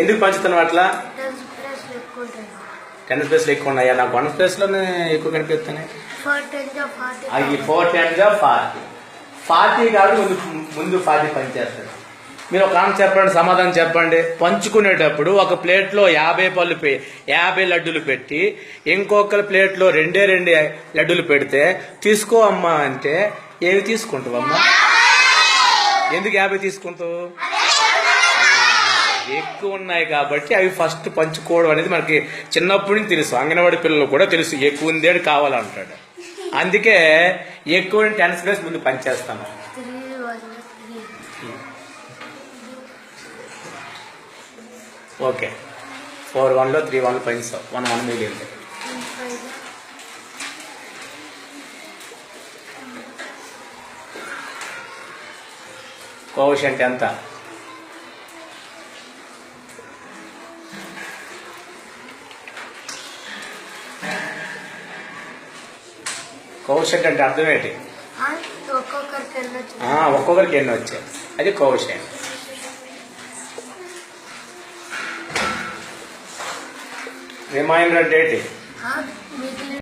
ఎందుకు పంచుతున్నావు అట్లా? టెన్ ప్లేస్లు ఎక్కువ ఉన్నాయా? నాకు వన్ ప్లేస్లోనే ఎక్కువ కనిపిస్తున్నాయి. Four ten forty. అవి ఫోర్ ఫార్టీ. ఫార్టీ కాదు ముందు ముందు ఫార్టీ పనిచేస్తారు మీరు ఒక ఆమె చెప్పండి సమాధానం చెప్పండి. పంచుకునేటప్పుడు ఒక ప్లేట్లో యాభై పళ్ళు పె యాభై లడ్డూలు పెట్టి ఇంకొక ప్లేట్లో రెండే రెండే లడ్డూలు పెడితే తీసుకో అమ్మా అంటే ఏవి తీసుకుంటావు అమ్మా? ఎందుకు యాభై తీసుకుంటావు? ఎక్కువ ఉన్నాయి కాబట్టి అవి ఫస్ట్ పంచుకోవడం అనేది మనకి చిన్నప్పటి నుంచి తెలుసు. అంగన్వాడి పిల్లలు కూడా తెలుసు. ఎక్కువ ఉంది కావాలంటాడు. అందుకే ఎక్కువ టెన్ ప్లేస్ ముందు పనిచేస్తాను. ఓకే. ఫోర్ వన్లో త్రీ వన్లో పంచావు వన్ వన్ మీడియం కోవిషంట్ ఎంత? కోవిషెంట్ అంటే అర్థం ఏంటి? ఒక్కొక్కరికి వెళ్ళొచ్చు ఆ, ఒక్కొక్కరికి ఎన్ని వచ్చాయి. అది కోవిషెంట్ రిమైండర్ డేట్. మిగిలిన